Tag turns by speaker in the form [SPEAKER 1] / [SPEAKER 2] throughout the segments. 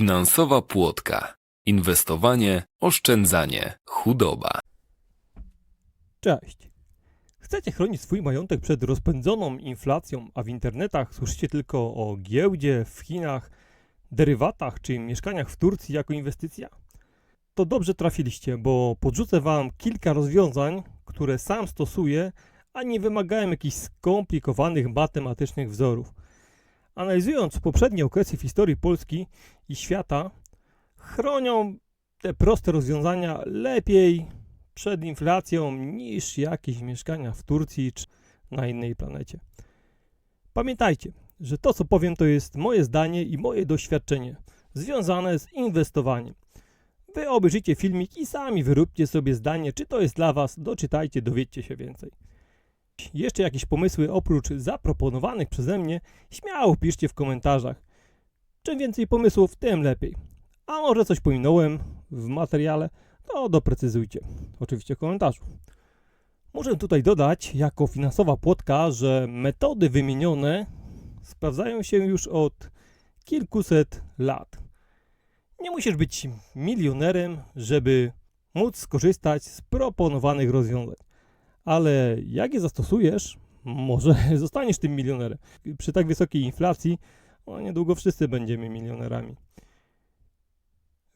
[SPEAKER 1] Finansowa płotka. Inwestowanie, oszczędzanie, chudoba.
[SPEAKER 2] Cześć. Chcecie chronić swój majątek przed rozpędzoną inflacją, a w internetach słyszycie tylko o giełdzie w Chinach, derywatach czy mieszkaniach w Turcji jako inwestycja? To dobrze trafiliście, bo podrzucę Wam kilka rozwiązań, które sam stosuję, a nie wymagają jakichś skomplikowanych matematycznych wzorów. Analizując poprzednie okresy w historii Polski i świata, chronią te proste rozwiązania lepiej przed inflacją niż jakieś mieszkania w Turcji czy na innej planecie. Pamiętajcie, że to co powiem to jest moje zdanie i moje doświadczenie związane z inwestowaniem. Wy obejrzyjcie filmik i sami wyróbcie sobie zdanie, czy to jest dla Was, doczytajcie, dowiedzcie się więcej. Jeszcze jakieś pomysły oprócz zaproponowanych przeze mnie, śmiało piszcie w komentarzach. Czym więcej pomysłów, tym lepiej. A może coś pominąłem w materiale, to doprecyzujcie. Oczywiście w komentarzu. Muszę tutaj dodać, jako finansowa płotka, że metody wymienione sprawdzają się już od kilkuset lat. Nie musisz być milionerem, żeby móc skorzystać z proponowanych rozwiązań. Ale jak je zastosujesz, może zostaniesz tym milionerem. Przy tak wysokiej inflacji, no niedługo wszyscy będziemy milionerami.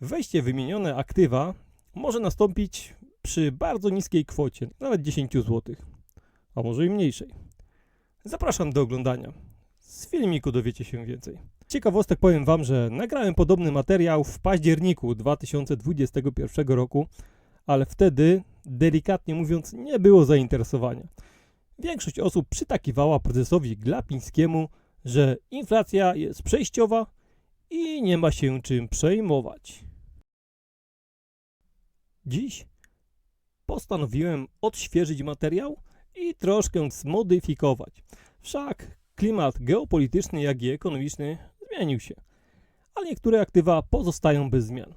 [SPEAKER 2] Wejście wymienione aktywa może nastąpić przy bardzo niskiej kwocie, nawet 10 zł, a może i mniejszej. Zapraszam do oglądania. Z filmiku dowiecie się więcej. Ciekawostek powiem Wam, że nagrałem podobny materiał w październiku 2021 roku, ale wtedy, delikatnie mówiąc, nie było zainteresowania. Większość osób przytakiwała prezesowi Glapińskiemu, że inflacja jest przejściowa i nie ma się czym przejmować. Dziś postanowiłem odświeżyć materiał i troszkę zmodyfikować. Wszak klimat geopolityczny, jak i ekonomiczny zmienił się, ale niektóre aktywa pozostają bez zmian.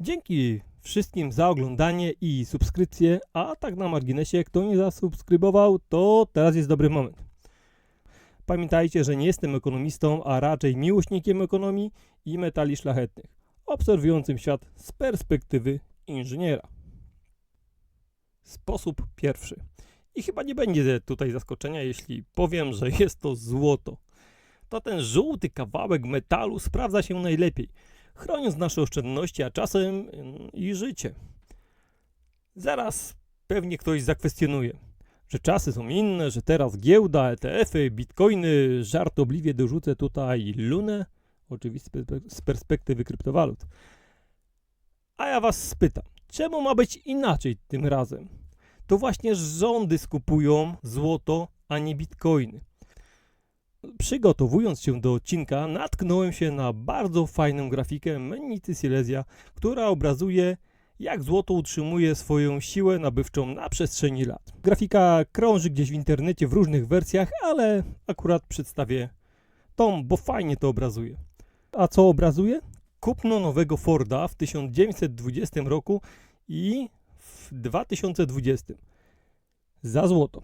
[SPEAKER 2] Dzięki wszystkim za oglądanie i subskrypcję, a tak na marginesie, kto nie zasubskrybował, to teraz jest dobry moment. Pamiętajcie, że nie jestem ekonomistą, a raczej miłośnikiem ekonomii i metali szlachetnych, obserwującym świat z perspektywy inżyniera. Sposób pierwszy. I chyba nie będzie tutaj zaskoczenia, jeśli powiem, że jest to złoto. To ten żółty kawałek metalu sprawdza się najlepiej, chroniąc nasze oszczędności, a czasem mm, i życie. Zaraz pewnie ktoś zakwestionuje, że czasy są inne, że teraz giełda, ETF-y, bitcoiny, żartobliwie dorzucę tutaj lunę, oczywiście z perspektywy kryptowalut. A ja was spytam, czemu ma być inaczej tym razem? To właśnie rządy skupują złoto, a nie bitcoiny. Przygotowując się do odcinka, natknąłem się na bardzo fajną grafikę Menity Silesia, która obrazuje, jak złoto utrzymuje swoją siłę nabywczą na przestrzeni lat. Grafika krąży gdzieś w internecie w różnych wersjach, ale akurat przedstawię tą, bo fajnie to obrazuje. A co obrazuje? kupno nowego Forda w 1920 roku i w 2020 za złoto.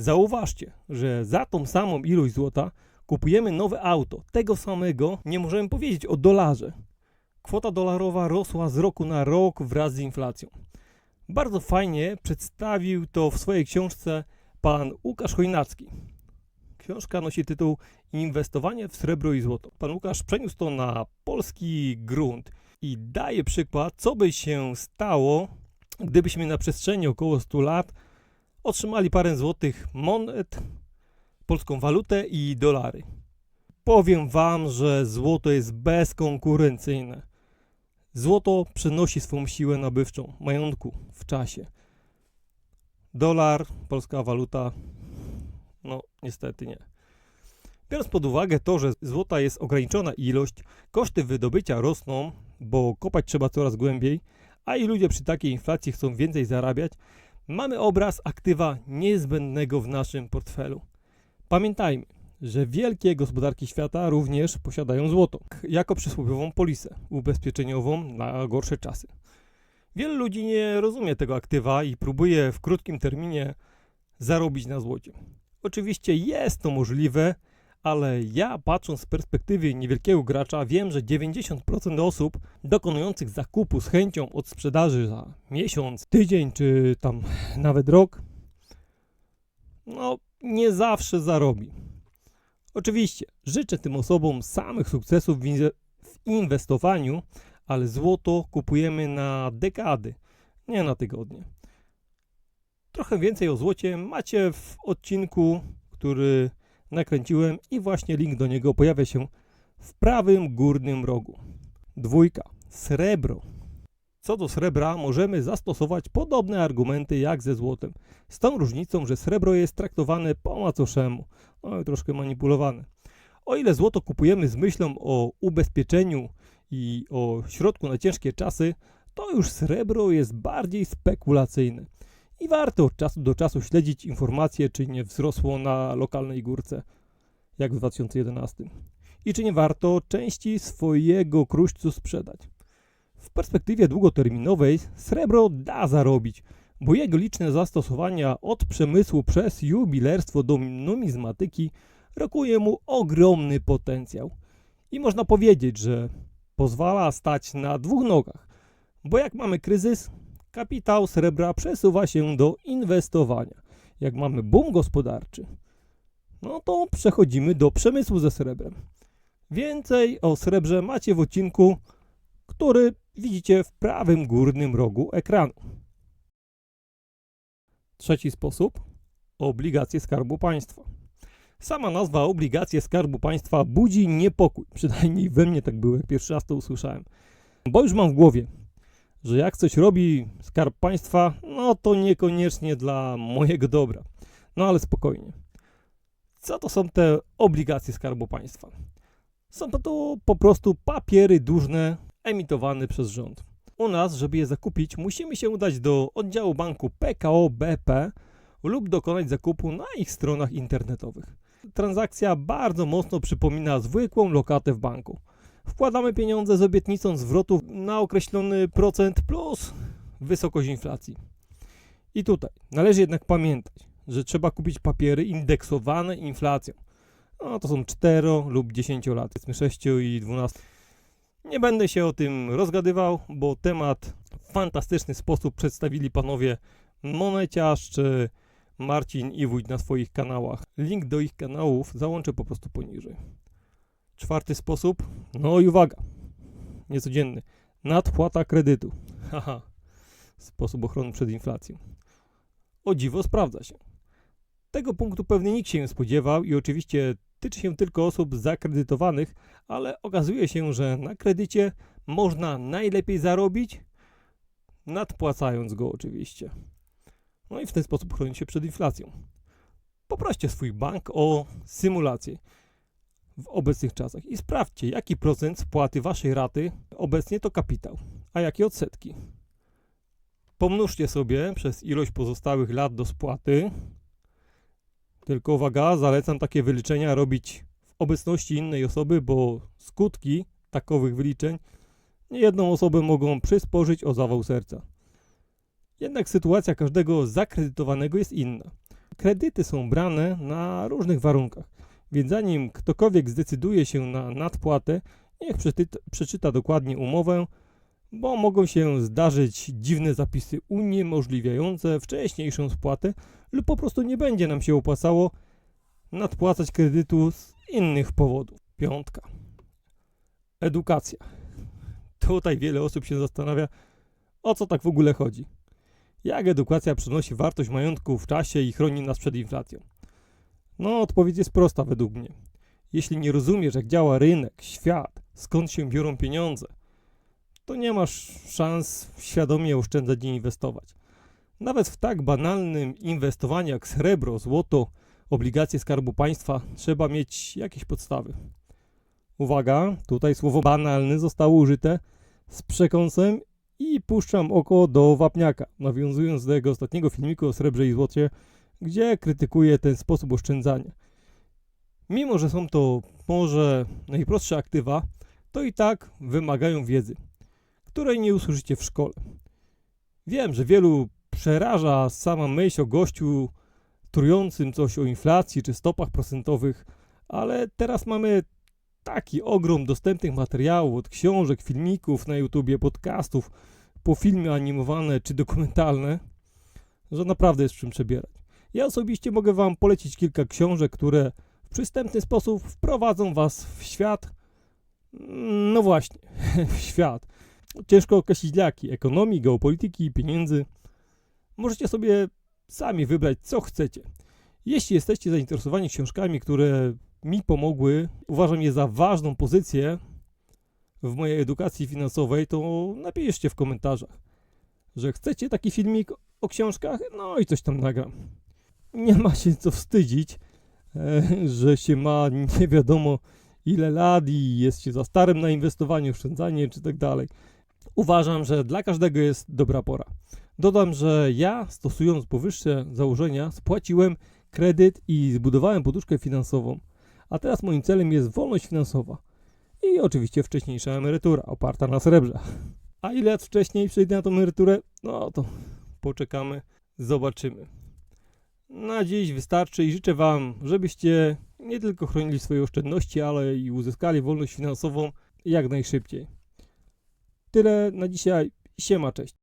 [SPEAKER 2] Zauważcie, że za tą samą ilość złota kupujemy nowe auto, tego samego, nie możemy powiedzieć o dolarze. Kwota dolarowa rosła z roku na rok wraz z inflacją. Bardzo fajnie przedstawił to w swojej książce pan Łukasz Chojnacki. Książka nosi tytuł Inwestowanie w srebro i złoto. Pan Łukasz przeniósł to na polski grunt i daje przykład, co by się stało, gdybyśmy na przestrzeni około 100 lat otrzymali parę złotych monet, polską walutę i dolary. Powiem Wam, że złoto jest bezkonkurencyjne. Złoto przenosi swoją siłę nabywczą majątku w czasie. Dolar, polska waluta, no niestety nie. Biorąc pod uwagę to, że złota jest ograniczona ilość, koszty wydobycia rosną, bo kopać trzeba coraz głębiej, a i ludzie przy takiej inflacji chcą więcej zarabiać, mamy obraz aktywa niezbędnego w naszym portfelu. Pamiętajmy, że wielkie gospodarki świata również posiadają złoto, jako przysłowiową polisę ubezpieczeniową na gorsze czasy. Wielu ludzi nie rozumie tego aktywa i próbuje w krótkim terminie zarobić na złocie. Oczywiście jest to możliwe, ale ja patrząc z perspektywy niewielkiego gracza wiem, że 90% osób dokonujących zakupu z chęcią od sprzedaży za miesiąc, tydzień czy tam nawet rok, no nie zawsze zarobi. Oczywiście życzę tym osobom samych sukcesów w inwe- w inwestowaniu, ale złoto kupujemy na dekady, nie na tygodnie. Trochę więcej o złocie macie w odcinku, który nakręciłem i właśnie link do niego pojawia się w prawym górnym rogu. Dwójka. Srebro. Co do srebra możemy zastosować podobne argumenty jak ze złotem. Z tą różnicą, że srebro jest traktowane po macoszemu, no troszkę manipulowane. O ile złoto kupujemy z myślą o ubezpieczeniu i o środku na ciężkie czasy, to już srebro jest bardziej spekulacyjne. I warto od czasu do czasu śledzić informacje, czy nie wzrosło na lokalnej górce, jak w 2011. I czy nie warto części swojego kruszcu sprzedać. W perspektywie długoterminowej srebro da zarobić, bo jego liczne zastosowania od przemysłu przez jubilerstwo do numizmatyki rokuje mu ogromny potencjał. I można powiedzieć, że pozwala stać na dwóch nogach, bo jak mamy kryzys, kapitał srebra przesuwa się do inwestowania. Jak mamy boom gospodarczy, no to przechodzimy do przemysłu ze srebrem. Więcej o srebrze macie w odcinku, który widzicie w prawym górnym rogu ekranu. Trzeci sposób obligacje Skarbu Państwa. Sama nazwa obligacje Skarbu Państwa budzi niepokój. Przynajmniej we mnie tak było, jak pierwszy raz to usłyszałem. Bo już mam w głowie, że jak coś robi Skarb Państwa, no to niekoniecznie dla mojego dobra. No ale spokojnie. Co to są te obligacje Skarbu Państwa? Są to po prostu papiery dłużne emitowane przez rząd. U nas, żeby je zakupić, musimy się udać do oddziału banku PKO BP lub dokonać zakupu na ich stronach internetowych. Transakcja bardzo mocno przypomina zwykłą lokatę w banku. Wkładamy pieniądze z obietnicą zwrotu na określony procent plus wysokość inflacji. I tutaj należy jednak pamiętać, że trzeba kupić papiery indeksowane inflacją. No to są 4 lub 10 lat, powiedzmy 6 i 12. Nie będę się o tym rozgadywał, bo temat w fantastyczny sposób przedstawili panowie Moneciarz czy Marcin i Wójt na swoich kanałach. Link do ich kanałów załączę po prostu poniżej. Czwarty sposób, no i uwaga, niecodzienny, nadpłata kredytu. Haha, sposób ochrony przed inflacją. O dziwo sprawdza się. Tego punktu pewnie nikt się nie spodziewał i oczywiście tyczy się tylko osób zakredytowanych, ale okazuje się, że na kredycie można najlepiej zarobić, nadpłacając go oczywiście. No i w ten sposób chronić się przed inflacją. Poproście swój bank o symulację w obecnych czasach i sprawdźcie, jaki procent spłaty waszej raty obecnie to kapitał, a jakie odsetki. Pomnóżcie sobie przez ilość pozostałych lat do spłaty. Tylko uwaga, zalecam takie wyliczenia robić w obecności innej osoby, bo skutki takowych wyliczeń niejedną osobę mogą przysporzyć o zawał serca. Jednak sytuacja każdego zakredytowanego jest inna. Kredyty są brane na różnych warunkach, więc zanim ktokolwiek zdecyduje się na nadpłatę, niech przeczyta, dokładnie umowę, bo mogą się zdarzyć dziwne zapisy uniemożliwiające wcześniejszą spłatę lub po prostu nie będzie nam się opłacało nadpłacać kredytu z innych powodów. Piątka. Edukacja. Tutaj wiele osób się zastanawia, o co tak w ogóle chodzi. Jak edukacja przynosi wartość majątku w czasie i chroni nas przed inflacją? No, odpowiedź jest prosta według mnie. Jeśli nie rozumiesz, jak działa rynek, świat, skąd się biorą pieniądze, to nie masz szans świadomie oszczędzać i inwestować. Nawet w tak banalnym inwestowaniu jak srebro, złoto, obligacje Skarbu Państwa trzeba mieć jakieś podstawy. Uwaga, tutaj słowo banalny zostało użyte z przekąsem i puszczam oko do wapniaka, nawiązując do jego ostatniego filmiku o srebrze i złocie, gdzie krytykuje ten sposób oszczędzania. Mimo, że są to może najprostsze aktywa, to i tak wymagają wiedzy, której nie usłyszycie w szkole. Wiem, że wielu przeraża sama myśl o gościu trującym coś o inflacji czy stopach procentowych, Ale teraz mamy taki ogrom dostępnych materiałów, od książek, filmików na YouTubie, podcastów, po filmy animowane czy dokumentalne, że naprawdę jest czym przebierać. Ja osobiście mogę Wam polecić kilka książek, które w przystępny sposób wprowadzą Was w świat. mm, No właśnie, w świat. Ciężko określić jaki ekonomii, geopolityki i pieniędzy. Możecie sobie sami wybrać, co chcecie. Jeśli jesteście zainteresowani książkami, które mi pomogły, uważam je za ważną pozycję w mojej edukacji finansowej, to napiszcie w komentarzach, że chcecie taki filmik o książkach, no i coś tam nagram. Nie ma się co wstydzić, e, że się ma nie wiadomo ile lat i jest się za starym na inwestowanie, oszczędzanie czy tak dalej. Uważam, że dla każdego jest dobra pora. Dodam, że ja stosując powyższe założenia spłaciłem kredyt i zbudowałem poduszkę finansową, a teraz moim celem jest wolność finansowa i oczywiście wcześniejsza emerytura oparta na srebrze. A ile lat wcześniej przejdę na tą emeryturę? No to poczekamy, zobaczymy. Na dziś wystarczy i życzę Wam, żebyście nie tylko chronili swoje oszczędności, ale i uzyskali wolność finansową jak najszybciej. Tyle na dzisiaj. Siema, cześć.